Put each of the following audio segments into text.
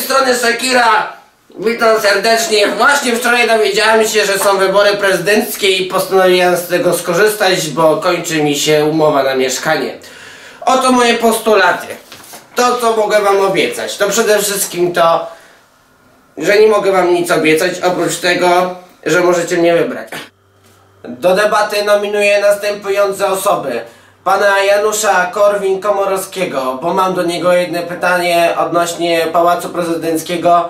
Kochany Shakira, witam serdecznie. Właśnie wczoraj dowiedziałem się, że są wybory prezydenckie i postanowiłem z tego skorzystać, bo kończy mi się umowa na mieszkanie. Oto moje postulaty. To, co mogę wam obiecać, to przede wszystkim to, że nie mogę wam nic obiecać, oprócz tego, że możecie mnie wybrać. Do debaty nominuję następujące osoby. Pana Janusza Korwin-Komorowskiego, bo mam do niego jedno pytanie odnośnie Pałacu Prezydenckiego.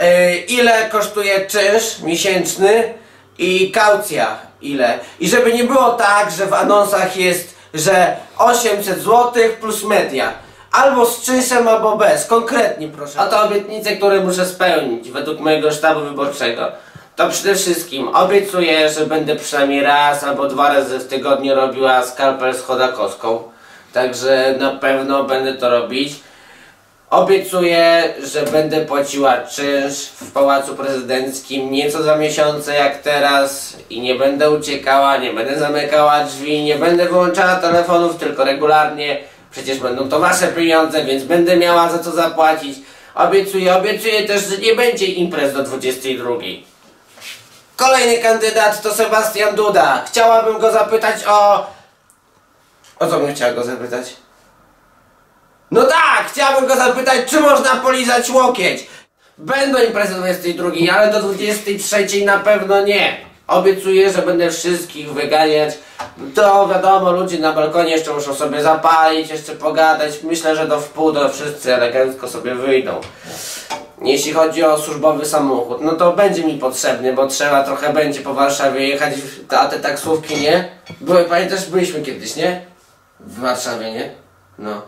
Yy, ile kosztuje czynsz miesięczny i kaucja ile? I żeby nie było tak, że w anonsach jest, że 800 zł plus media. Albo z czynszem, albo bez. Konkretnie proszę. A to obietnice, które muszę spełnić według mojego sztabu wyborczego. To przede wszystkim obiecuję, że będę przynajmniej raz albo dwa razy w tygodniu robiła skalpel z chodakowską. Także na pewno będę to robić. Obiecuję, że będę płaciła czynsz w Pałacu Prezydenckim nie co za miesiące jak teraz i nie będę uciekała, nie będę zamykała drzwi, nie będę wyłączała telefonów, tylko regularnie. Przecież będą to wasze pieniądze, więc będę miała za co zapłacić. Obiecuję, obiecuję też, że nie będzie imprez do 22. Kolejny kandydat to Sebastian Duda. Chciałabym go zapytać o... O co bym chciała go zapytać? No tak, chciałbym go zapytać, czy można polizać łokieć. Będą imprezy 22, ale do 23 na pewno nie. Obiecuję, że będę wszystkich wyganiać. To wiadomo, ludzie na balkonie jeszcze muszą sobie zapalić, jeszcze pogadać. Myślę, że do wpół do wszyscy elegancko sobie wyjdą. Jeśli chodzi o służbowy samochód, no to będzie mi potrzebny, bo trzeba trochę będzie po Warszawie jechać, a te taksówki, nie? Były, pamiętasz, byliśmy kiedyś, nie? W Warszawie, nie? No.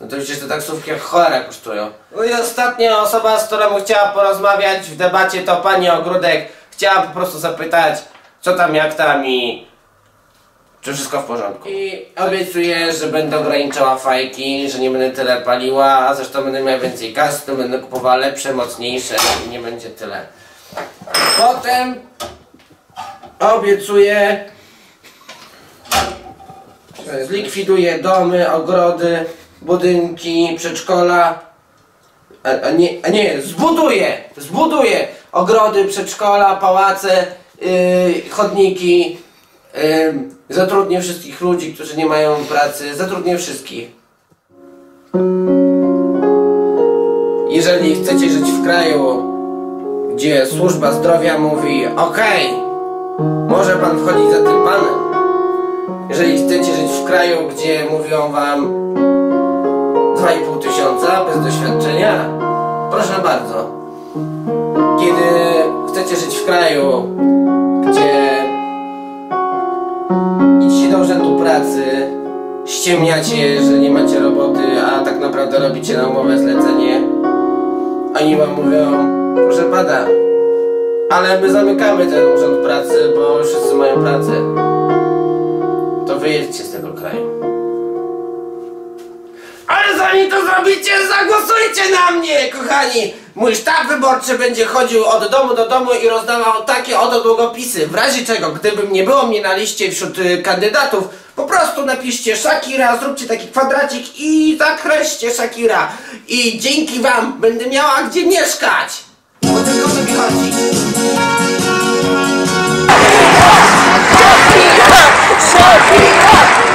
No to przecież te taksówki jak cholera kosztują. No i ostatnia osoba, z którą chciała porozmawiać w debacie to pani Ogródek. Chciała po prostu zapytać, co tam, jak tam i czy wszystko w porządku. I obiecuję, że będę ograniczała fajki, że nie będę tyle paliła, a zresztą będę miała więcej kasy, to będę kupowała lepsze, mocniejsze i nie będzie tyle. Potem obiecuję, że zlikwiduję domy, ogrody, budynki, przedszkola. A, a, nie, a nie, zbuduję, zbuduję ogrody, przedszkola, pałace, yy, chodniki, zatrudnię wszystkich ludzi, którzy nie mają pracy, zatrudnię wszystkich. Jeżeli chcecie żyć w kraju, gdzie służba zdrowia mówi okej, może pan wchodzić za tym panem. Jeżeli chcecie żyć w kraju, gdzie mówią wam 2,5 tysiąca bez doświadczenia, proszę bardzo. Kiedy chcecie żyć w kraju, ściemniacie, że nie macie roboty, a tak naprawdę robicie na umowę zlecenie, oni wam mówią, proszę pana, ale my zamykamy ten urząd pracy, bo wszyscy mają pracę. To wyjedźcie z tego kraju. Ale zanim to zrobicie, zagłosujcie na mnie, kochani! Mój sztab wyborczy będzie chodził od domu do domu i rozdawał takie oto długopisy. W razie czego, gdybym nie było mnie na liście wśród y, kandydatów, po prostu napiszcie Shakira, zróbcie taki kwadracik i zakreślcie Shakira. I dzięki wam będę miała gdzie mieszkać. Bo tylko to mi chodzi. Shakira! Shakira!